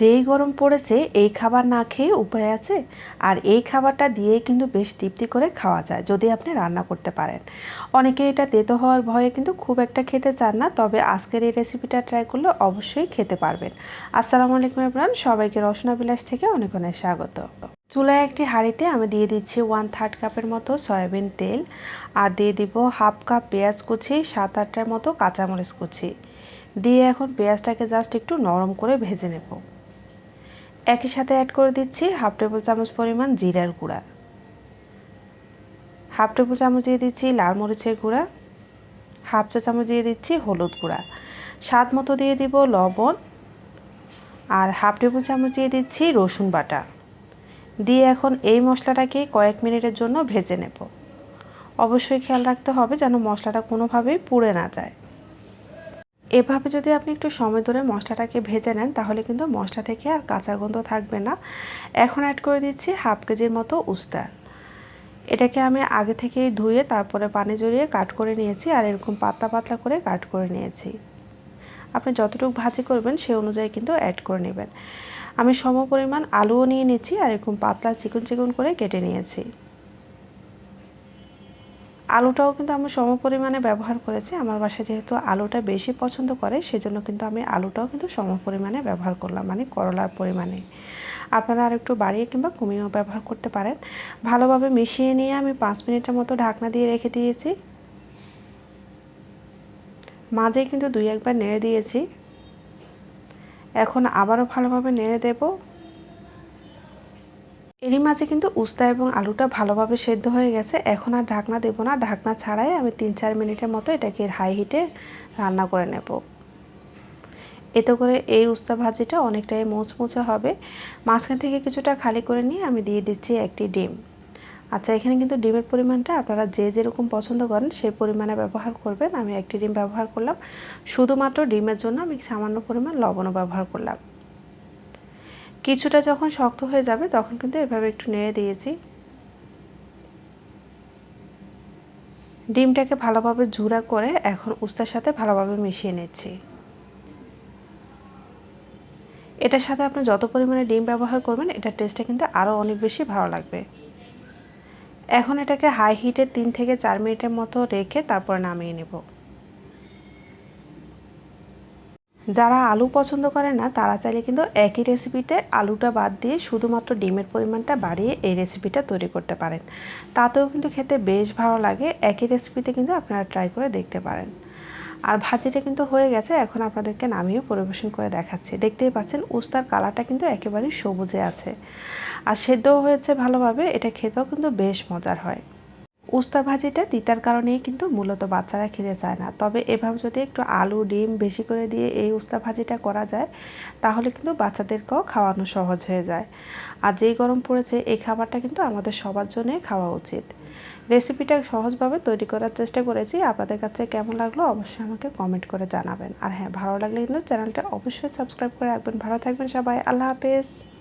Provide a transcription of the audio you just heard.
যেই গরম পড়েছে, এই খাবার না খেয়ে উপায় আছে? আর এই খাবারটা দিয়েই কিন্তু বেশ তৃপ্তি করে খাওয়া যায়, যদি আপনি রান্না করতে পারেন। অনেকে এটা তেতো হওয়ার ভয়ে কিন্তু খুব একটা খেতে চান না, তবে আজকের এই রেসিপিটা ট্রাই করলে অবশ্যই খেতে পারবেন। আসসালামু আলাইকুম ইমরান সবাইকে রসনা বিলাস থেকে অনেক অনেক স্বাগত। চুলায় একটি হাঁড়িতে আমি দিয়ে দিচ্ছি ওয়ান থার্ড কাপের মতো সয়াবিন তেল, আর দিয়ে দিব হাফ কাপ পেঁয়াজ কুচি, সাত আটটার মতো কাঁচামরিচ কুচি। দিয়ে এখন পেঁয়াজটাকে জাস্ট একটু নরম করে ভেজে নেব। একই সাথে অ্যাড করে দিচ্ছি হাফ টেবিল চামচ পরিমাণ জিরার গুঁড়া। হাফ টেবিল চামচ দিয়ে দিচ্ছি লাল মরিচের গুঁড়া। হাফ চা চামচ দিয়ে দিচ্ছি হলুদ গুঁড়া। স্বাদ মতো দিয়ে দিব লবণ। আর হাফ টেবিল চামচ দিয়ে দিচ্ছি রসুন বাটা। দিয়ে এখন এই মশলাটাকে কয়েক মিনিটের জন্য ভেজে নেব। অবশ্যই খেয়াল রাখতে হবে যেন মশলাটা কোনোভাবেই পুড়ে না যায়। এভাবে যদি আপনি একটু সময় ধরে মশলাটাকে ভেজে নেন, তাহলে কিন্তু মশলা থেকে আর কাঁচা গন্ধ থাকবে না। এখন অ্যাড করে দিচ্ছি হাফ কেজির মতো উস্তা। এটাকে আমি আগে থেকেই ধুয়ে তারপরে পানি জড়িয়ে কাট করে নিয়েছি আর এরকম পাতলা পাতলা করে কাট করে নিয়েছি। আপনি যতটুকু ভাজি করবেন, সে অনুযায়ী কিন্তু অ্যাড করে নেবেন। আমি সম পরিমাণ আলুও নিয়ে নিচ্ছি আর এরকম পাতলা চিকন চিকন করে কেটে নিয়েছি। আলুটাও কিন্তু আমি সম পরিমাণে ব্যবহার করেছি। আমার বাসায় যেহেতু আলুটা বেশি পছন্দ করে, সেজন্য কিন্তু আমি আলুটাও কিন্তু সম পরিমাণে ব্যবহার করলাম মানে করলার পরিমাণে। আপনারা আর একটু বাড়িয়ে কিংবা কমিয়েও ব্যবহার করতে পারেন। ভালোভাবে মিশিয়ে নিয়ে আমি পাঁচ মিনিটের মতো ঢাকনা দিয়ে রেখে দিয়েছি। মাঝে কিন্তু দুই একবার নেড়ে দিয়েছি। এখন আবারও ভালোভাবে নেড়ে দেবো। এরই মাঝে কিন্তু উস্তা এবং আলুটা ভালোভাবে সেদ্ধ হয়ে গেছে। এখন আর ঢাকনা দেবো না। ঢাকনা ছাড়াই আমি তিন চার মিনিটের মতো এটাকে হাই হিটে রান্না করে নেব। এতে করে এই উস্তা ভাজিটা অনেকটাই মোচমোচা হবে। মাঝখান থেকে কিছুটা খালি করে নিয়ে আমি দিয়ে দিচ্ছি একটি ডিম। আচ্ছা এখানে কিন্তু ডিমের পরিমাণটা আপনারা যে যেরকম পছন্দ করেন সেই পরিমাণে ব্যবহার করবেন। আমি একটি ডিম ব্যবহার করলাম। শুধুমাত্র ডিমের জন্য আমি সামান্য পরিমাণ লবণও ব্যবহার করলাম। কিছুটা যখন শক্ত হয়ে যাবে, তখন কিন্তু এভাবে একটু নেড়ে দিয়েছি। ডিমটাকে ভালোভাবে ঝুরা করে এখন উস্তার সাথে ভালোভাবে মিশিয়ে নিচ্ছি। এটার সাথে আপনি যত পরিমাণে ডিম ব্যবহার করবেন, এটার টেস্টটা কিন্তু আরও অনেক বেশি ভালো লাগবে। এখন এটাকে হাই হিটে তিন থেকে চার মিনিটের মতো রেখে তারপর নামিয়ে নেব। যারা আলু পছন্দ করে না, তারা চাইলে কিন্তু একই রেসিপিতে আলুটা বাদ দিয়ে শুধুমাত্র ডিমের পরিমাণটা বাড়িয়ে এই রেসিপিটা তৈরি করতে পারেন। তাতেও কিন্তু খেতে বেশ ভালো লাগে, একই রেসিপিতে কিন্তু আপনারা ট্রাই করে দেখতে পারেন। আর ভাজিটা কিন্তু হয়ে গেছে, এখন আপনাদেরকে নামিয়ে পরিবেশন করে দেখাচ্ছি। দেখতেই পাচ্ছেন, উস্তার কালারটা কিন্তু একেবারেই সবুজে আছে। আর সেদ্ধও হয়েছে ভালোভাবে, এটা খেতেও কিন্তু বেশ মজার হয়। উস্তা ভাজিটা তিতার কারণেই কিন্তু মূলত বাচ্চারা খেতে চায় না। তবে এভাবে যদি একটু আলু, ডিম বেশি করে দিয়ে এই উস্তা ভাজিটা করা যায়, তাহলে কিন্তু বাচ্চাদেরকেও খাওয়ানো সহজ হয়ে যায়। আর যেই গরম পড়েছে, এই খাবারটা কিন্তু আমাদের সবার জন্যই খাওয়া উচিত। রেসিপিটা সহজভাবে তৈরি করার চেষ্টা করেছি। আপনাদের কাছে কেমন লাগল অবশ্যই আমাকে কমেন্ট করে জানাবেন। আর হ্যাঁ ভালো লাগলে কিন্তু চ্যানেলটা অবশ্যই সাবস্ক্রাইব করে রাখবেন। ভালো থাকবেন সবাই। আল্লাহ হাফেজ।